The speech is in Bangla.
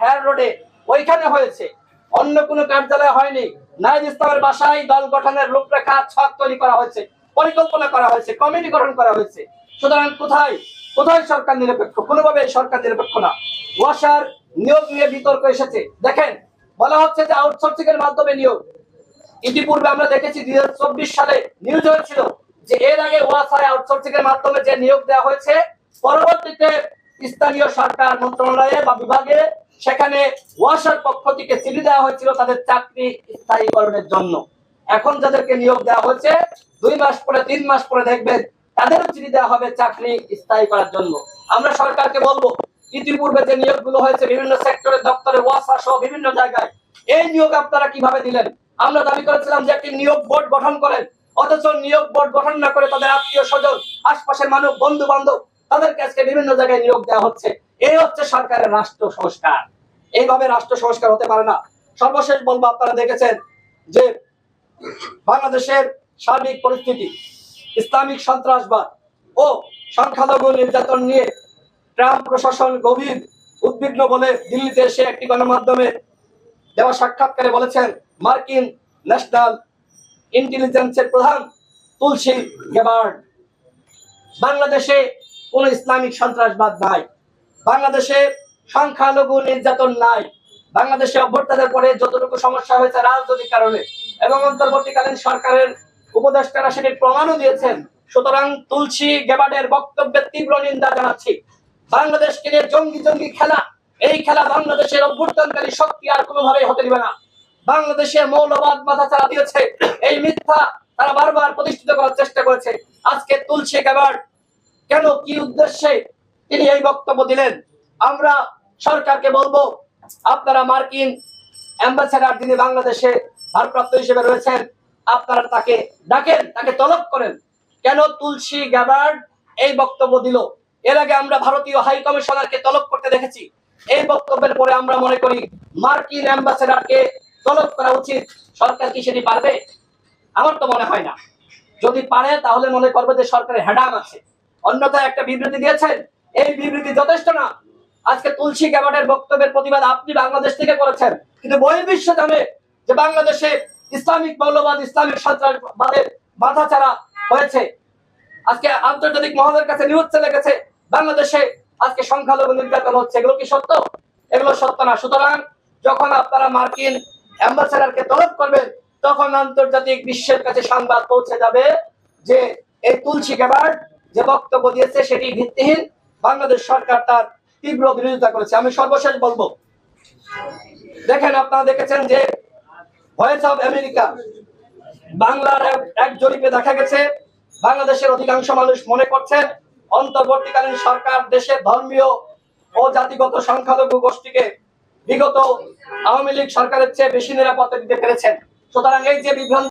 হেয়ার রোডে। ওইখানে হয়েছে। অন্য কোনো কার্যালয়ে হয়নি। নাইজ ইসলামের বাসায় দল গঠনের রূপরেখা ছক তৈরি করা হয়েছে, পরিকল্পনা করা হয়েছে, কমিটি গঠন করা হয়েছে। সুতরাং কোথায়? কোথায় সরকার নিরপেক্ষ? কোনোভাবে সরকার নিরপেক্ষ না। ওয়াসার নিয়োগ নিয়ে বিতর্ক এসেছে। দেখেন, বলা হচ্ছে যে আউটসোর্সিং এর মাধ্যমে নিয়োগ। ইতিপূর্বে আমরা দেখেছি দুই চব্বিশ সালে নিউজ হয়েছিল যে এর আগে ওয়াসায় আউটসোর্সিং এর মাধ্যমে যে নিয়োগ দেওয়া হয়েছে, পরবর্তীতে স্থানীয় সরকার, মন্ত্রণালয়ে বা বিভাগে সেখানে ওয়াসার পক্ষ থেকে চিঠি দেওয়া হয়েছিল তাদের চাকরি স্থায়ীকরণের জন্য। এখন যাদেরকে নিয়োগ দেওয়া হয়েছে, দুই মাস পরে, তিন মাস পরে দেখবেন তাদেরও চিঠি দেওয়া হবে চাকরি স্থায়ী করার জন্য। আমরা সরকারকে বলব, ইতিপূর্বে যে নিয়োগগুলো হয়েছে বিভিন্ন সেক্টরের দপ্তরে, ওয়াসা সহ বিভিন্ন জায়গায়, এই নিয়োগ আপনারা কীভাবে দিলেন? আমরা দাবি করেছিলাম যে একটি নিয়োগ বোর্ড গঠন করেন। অথচ নিয়োগ বোর্ড গঠন না করে তাদের আত্মীয় স্বজন, আশপাশের মানুষ বন্ধু বান্ধব তাদেরকে আজকে বিভিন্ন জায়গায় নিয়োগ দেওয়া হচ্ছে। এই হচ্ছে সরকারের রাষ্ট্র সংস্কার। এইভাবে রাষ্ট্র সংস্কার হতে পারে না। সর্বশেষ বলব, আপনারা দেখেছেন যে বাংলাদেশের সার্বিক পরিস্থিতি, ইসলামিক সন্ত্রাসবাদ ও সংখ্যালঘু নির্যাতন নিয়ে ট্রাম্প প্রশাসন গভীর উদ্বিগ্ন বলে দিল্লিতে এসে একটি গণমাধ্যমে দেওয়া সাক্ষাৎকারে বলেছেন, মার্কিন ন্যাশনাল ইন্টেলিজেন্সের প্রধান তুলসী গেবার্ড, বাংলাদেশে কোন ইসলামিক সন্ত্রাসবাদ নাই। বাংলাদেশে সংখ্যালঘু নির্যাতন নাই। বাংলাদেশে অভ্যর্থনের পরে যতটুকু সমস্যা হয়েছে রাজনৈতিক কারণে এবং অন্তর্বর্তীকালীন সরকারের উপদেষ্টারা সেটির প্রমাণও দিয়েছেন। সুতরাং তুলসী গেবার্ডের বক্তব্যের তীব্র নিন্দা জানাচ্ছি। বাংলাদেশকে নিয়ে জঙ্গি জঙ্গি খেলা, এই খেলা বাংলাদেশের অভ্যর্থনকারী শক্তি আর কোনোভাবেই হতে দিবে না। বাংলাদেশের মৌলবাদ মাথা চালা দিয়েছে, এই মিথ্যা তারা বারবার প্রতিষ্ঠিত করার চেষ্টা করেছে। আজকে তুলসী গেবার্ড কেন কি উদ্দেশ্যে তিনি এই বক্তব্য দিলেন। আমরা সরকারকে বলব, আপনারা মার্কিন অ্যাম্বাসেডার যিনি বাংলাদেশে ভারপ্রাপ্ত হিসেবে রয়েছেন, আপনারা তাকে ডাকেন, তাকে তলব করেন। কেন তুলসী গ্যাবার্ড এই বক্তব্য দিল? এর আগে আমরা ভারতীয় হাই কমিশনারকে তলব করতে দেখেছি। এই বক্তব্যের পরে আমরা মনে করি, মার্কিন অ্যাম্বাসেডারকে তলব করা উচিত। সরকার কি সেটি পারবে? আমার তো মনে হয় না। যদি পারে, তাহলে মনে করবে যে সরকারের হেডাম আছে। অন্যথায় একটা বিবৃতি দিয়েছেন এই বিবৃতি যথেষ্ট না। আজকে তুলসী গ্যাবার্ডের বক্তব্যের প্রতিবাদ আপনি বাংলাদেশ থেকে করেছেন। কিন্তু বহির্বিশ্ব জানে যে বাংলাদেশে ইসলামিক মৌলবাদ, ইসলামিক সন্ত্রাসবাদের মাথাচাড়া হয়েছে। আজকে আন্তর্জাতিক মহলের কাছে নিউজ চলে গেছে, বাংলাদেশে আজকে সংখ্যালঘু নির্যাতন হচ্ছে। এগুলো কি সত্য? এগুলো সত্য না। সুতরাং যখন আপনারা মার্কিন অ্যাম্বাসেডারকে তলব করবেন, তখন আন্তর্জাতিক বিশ্বের কাছে সংবাদ পৌঁছে যাবে যে এই তুলসী গেবার্ড যে বক্তব্য দিয়েছে সেটি ভিত্তিহীন। বাংলাদেশ সরকার তার তীব্র বিরোধিতা করেছে। আমি সর্বশেষ বলব। দেখেন, আপনারা দেখেছেন যে ভয়েস অফ আমেরিকা বাংলার এক জরিপে দেখা গেছে, বাংলাদেশের অধিকাংশ মানুষ মনে করছেন, অন্তর্বর্তীকালীন সরকার দেশের ধর্মীয় ও জাতিগত সংখ্যালঘু গোষ্ঠীকে বিগত আওয়ামী লীগ সরকারের চেয়ে বেশি নিরাপত্তা দিতে পেরেছেন। সুতরাং এই যে বিভ্রান্ত